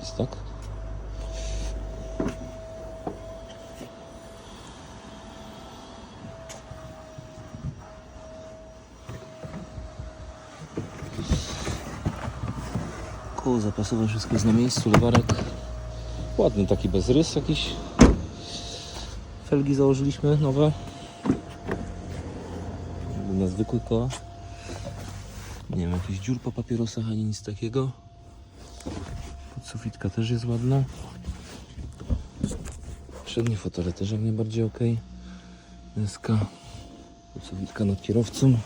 Jest tak? Koło zapasowe, wszystko jest na miejscu, lewarek. Ładny taki bez rys jakiś. Felgi założyliśmy nowe. Na zwykłe koła. Nie wiem, jakiś dziur po papierosach ani nic takiego. Podsufitka też jest ładna. Przednie fotele też jak najbardziej ok. Deska. Podsufitka nad kierowcą.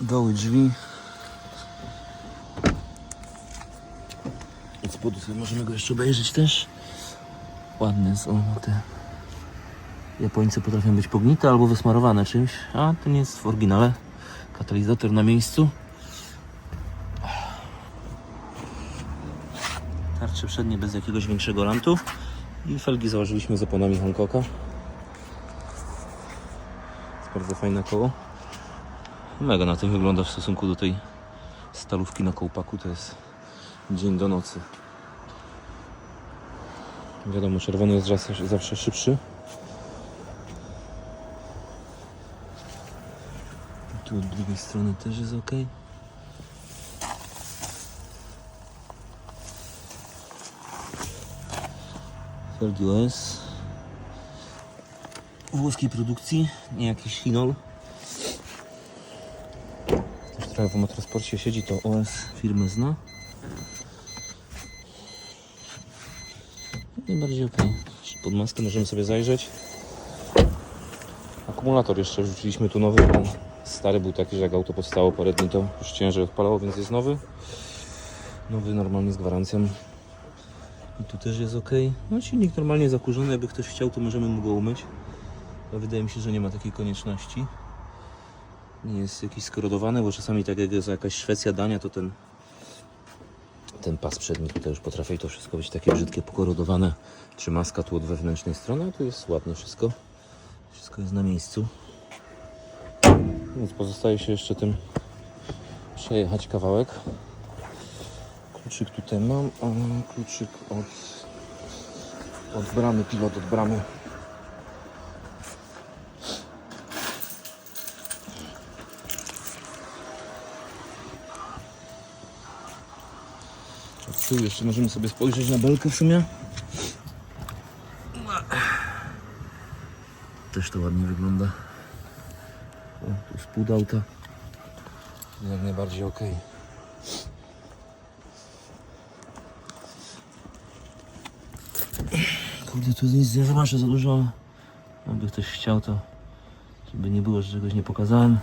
Doły drzwi. Od spodu sobie możemy go jeszcze obejrzeć też. Ładne są te. Japońcy potrafią być pognite albo wysmarowane czymś, a nie jest w oryginale. Katalizator na miejscu. Tarcze przednie bez jakiegoś większego lantu. I felgi założyliśmy z oponami Hancocka. Jest bardzo fajne koło. Mega na tym wygląda w stosunku do tej stalówki na kołpaku. To jest dzień do nocy. Wiadomo, czerwony jest zawsze, zawsze szybszy. Tu od drugiej strony też jest ok. OS włoskiej produkcji, nie jakiś Hinol. Ktoś trochę w motorosporcie siedzi, to OS firmy zna. Najbardziej ok. Pod maskę możemy sobie zajrzeć. Akumulator jeszcze wrzuciliśmy tu nowy, bo stary był taki, że jak auto powstało parę dni, to już ciężej odpalało, więc jest nowy. Nowy normalnie z gwarancją. Tu też jest ok. No silnik normalnie zakurzony, jakby ktoś chciał, to możemy mu go umyć. Ale wydaje mi się, że nie ma takiej konieczności. Nie jest jakiś skorodowany, bo czasami tak jak jest jakaś Szwecja, Dania, to ten ten pas przedni tutaj już potrafi to wszystko być takie brzydkie, pokorodowane. Czy maska tu od wewnętrznej strony, a tu jest ładnie wszystko. Wszystko jest na miejscu. Więc pozostaje się jeszcze tym przejechać kawałek. Kluczyk tutaj mam, kluczyk od, od bramy, pilot od bramy. Tyłu jeszcze możemy sobie spojrzeć na belkę w sumie. Też to ładnie wygląda. O, tu spód auta. Jak najbardziej ok. Kurde, tu nic nie zobaczę za dużo. Jakby ktoś chciał to, żeby nie było, że czegoś nie pokazałem.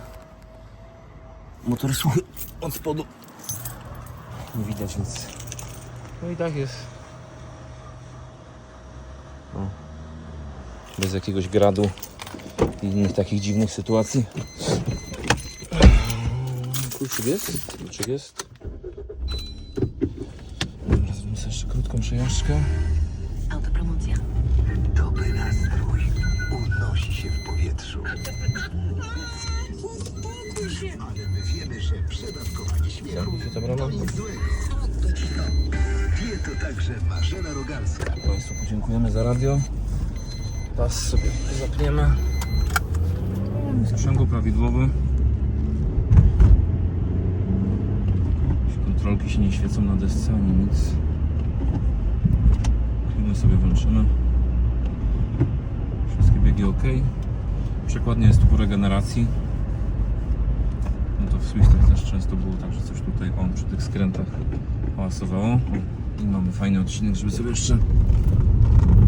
Motor suchy od spodu. Nie widać nic. No i tak jest. Bez jakiegoś gradu i innych takich dziwnych sytuacji. Kluczyk jest? Kluczyk jest. Dobra, zrobimy sobie jeszcze krótką przejażdżkę. Autopromocja. Dobry nastrój unosi się w powietrzu. Ale my wiemy, że przedawkowanie śmiechu się ta brama. to nic złego. Wie to także Marzena Rogalska. Państwu podziękujemy za radio. Pas sobie zapniemy. Sprzęgło prawidłowy. Kontrolki się nie świecą na desce ani nic. Klimy sobie włączymy. Wszystkie biegi ok. Przekładnia jest tu regeneracji. No to w Swistach też często było tak, że coś tutaj on przy tych skrętach hałasowało. I mamy fajny odcinek, żeby sobie jeszcze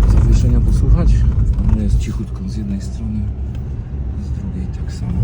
zawieszenia posłuchać. A mnie jest cichutko z jednej strony, z drugiej tak samo.